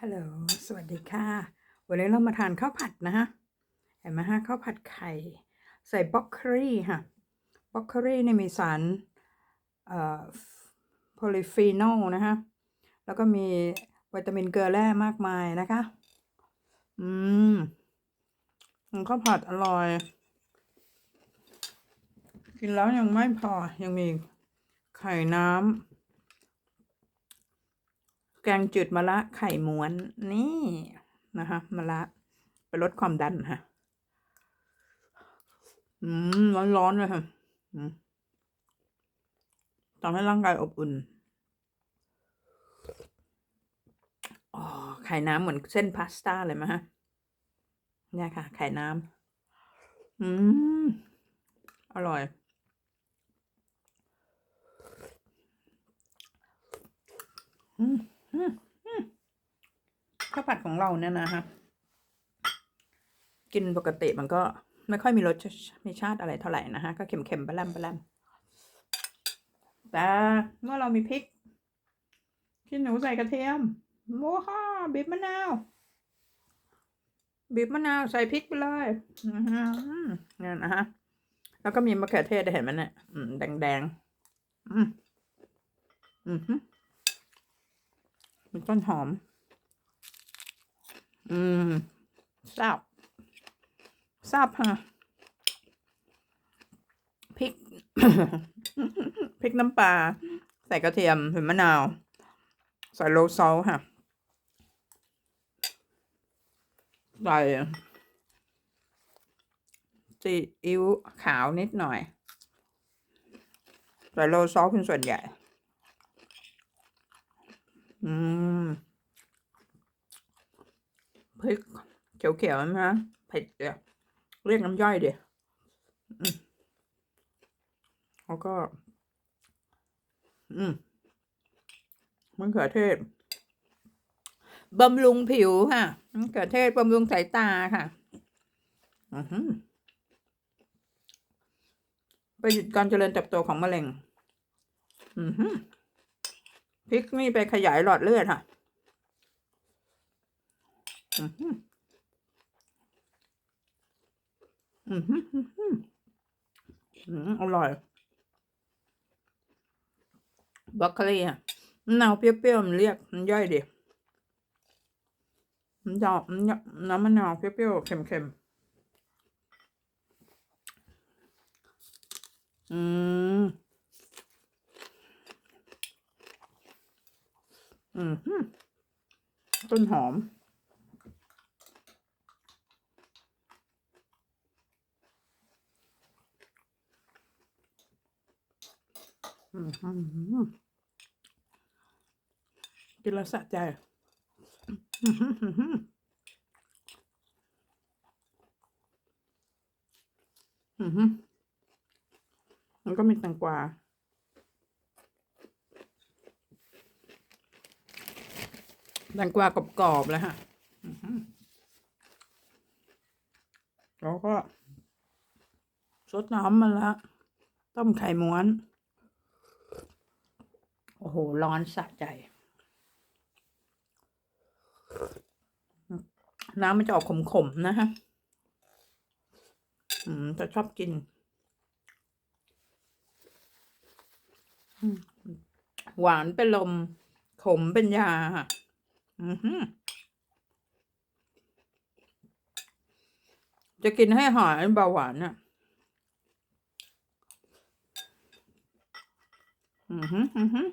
ฮัลโหล สวัสดีค่ะ วันนี้เรามาทานข้าวผัดนะฮะ เห็นไหมฮะข้าวผัดไข่ ใส่บล็อกโคลีค่ะบล็อกโคลีเนี่ยมีสารเอ่อโพลีฟีนอลนะฮะ แล้วก็มีวิตามินเกลือแร่มากมายนะคะ อืมข้าวผัดอร่อย กินแล้วยังไม่พอ ยังมีไข่น้ำ แกงจืดมะระไข่ม้วนนี่นะคะมะระไปลดความดันค่ะอืมร้อนๆเลยค่ะทำให้ร่างกายอบอุ่นอ๋อไข่น้ำเหมือนเส้นพาสต้าเลยไหมฮะเนี่ยค่ะ ไข่น้ำอืม อร่อย อืม ข้าวผัดของเราเนี่ยนะฮะกินปกติมันก็ไม่ค่อยมีรสมีชาติอะไรเท่าไหร่นะฮะก็เค็มๆปลาแรมปลาแรมแต่เมื่อเรามีพริกขี้หนูใส่กระเทียมโมฮ่าบีบมะนาวบีบมะนาวใส่พริกไปเลยเนี่ยนะฮะแล้วก็มีมะเขือเทศเห็นไหมเนี่ยแดงๆอืมอือ หือมีต้นหอม อืมทราบทราบฮะพริก พริกน้ำปลา ใส่กระเทียมใส่มะนาว ใส่โรลซอลค่ะ ใส่ซีอิ๊วขาวนิดหน่อย ใส่โรลซอลเป็นส่วนใหญ่ อืมพริกเขียวๆนะเผ็ดเดียวเรียกน้ำย่อยเดียวแล้วก็ อืมมะเขือเทศบำรุงผิวค่ะมะเขือเทศบำรุงสายตาค่ะอือหือไปหยุดการเจริญเติบโตของมะเร็ง อือหือ ริกนี่ไปขยายหลอดเลือดค่ะอือหืออือหืออือหืออืมอร่อยบรอกโคลีอะมะนาเปรี้ยวๆมันเรียกมันย่อยดิมันจะมันน้ำมะนาวเปรี้ยวๆเค็มๆอืม อืมฮึต้นหอม อืมฮึกินแล้วสะใจ อืมฮึอืมฮึอืมแล้วก็มีแตงกวา แตงกวากรอบๆเลยฮะอื้อหือแล้วก็ซดน้ำมาละต้มไข่ม้วน โอ้โห ร้อนสะใจ น้ำมันจะออกขมๆ นะฮะ อืมจะชอบกินอืมหวานเป็นลม ขมเป็นยาค่ะ อือหือจะกินให้หายเบาหวานอะ อือหือ อือหือ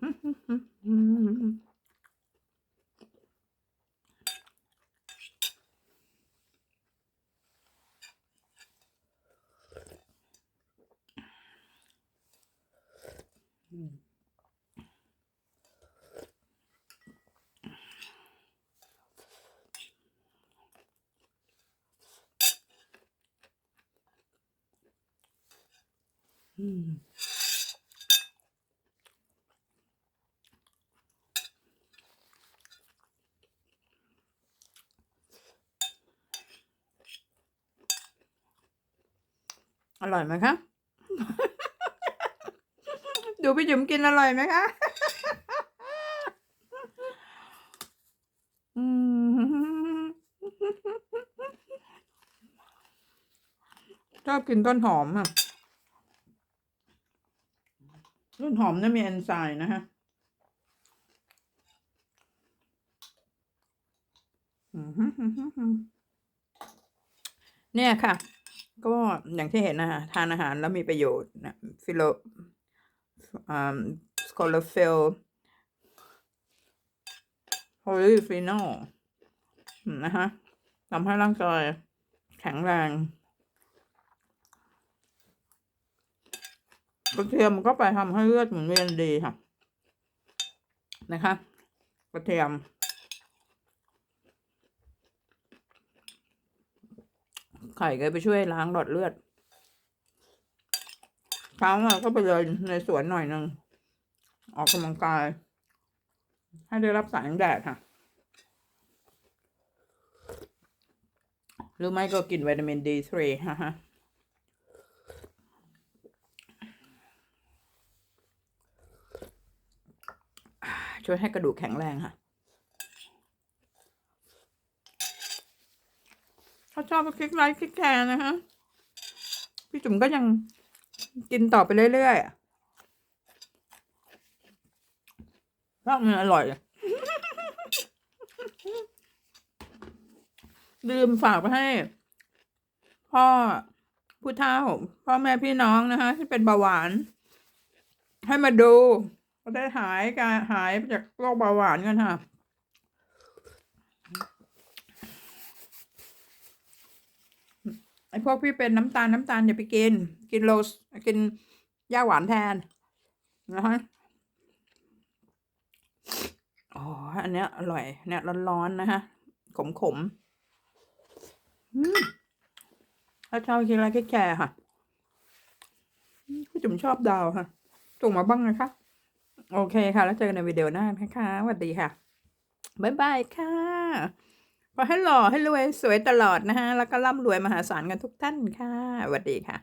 อือหืออือหือ อร่อยไหมคะ ดูพี่จุ๋มกินอร่อยไหมคะอืมชอบกินต้นหอมอะ ต้นหอมเนี่ยมีเอนไซม์นะฮะ เนี่ยค่ะ ก็อย่างที่เห็นนะคะทานอาหารแล้วมีประโยชน์นะฟิโลอ่าสโคลฟิลโพลีฟีนอลนะคะทำให้ร่างกายแข็งแรงกระเทียมก็ไปทำให้เลือดหมุนเวียนดีค่ะ นะคะกระเทียม ไข่ก็ไปช่วยล้างหลอดเลือดเช้ามาก็ไปเดินในสวนหน่อยหนึงออกกำลังกาย ให้ได้รับแสงแดดค่ะ หรือไม่ก็กินวิตามินดีทรีฮะฮะช่วยให้กระดูกแข็งแรงค่ะ ถ้า ชอบก็คลิกไลค์คลิกแชร์นะคะพี่จุ๋มก็ยังกินต่อไปเรื่อยๆเพราะมันอร่อย ลืมฝากไปให้ พ่อผู้เฒ่าพ่อแม่พี่น้องนะคะ ที่เป็นเบาหวาน ให้มาดูก็ได้หายการหายจากโรคเบาหวานกันค่ะ ไอพวกพี่เป็นน้ำตาลน้ำตาลอย่าไปกิน กินโรสกินย่าหวานแทนนะคะอ๋ออันเนี้ยอร่อย เนี่ยร้อนๆนะคะขมขมๆถ้าชอบกินอะไรก็แก่ค่ะพี่จุ๋มชอบดาวค่ะส่งมาบ้างนะคะ โอเคค่ะ แล้วเจอกันในวิดีโอหน้านะคะสวัสดีค่ะ บ๊ายบายค่ะ ขอให้หล่อให้รวยสวยตลอดนะคะแล้วก็ร่ำรวยมหาศาลกันทุกท่านค่ะสวัสดีค่ะ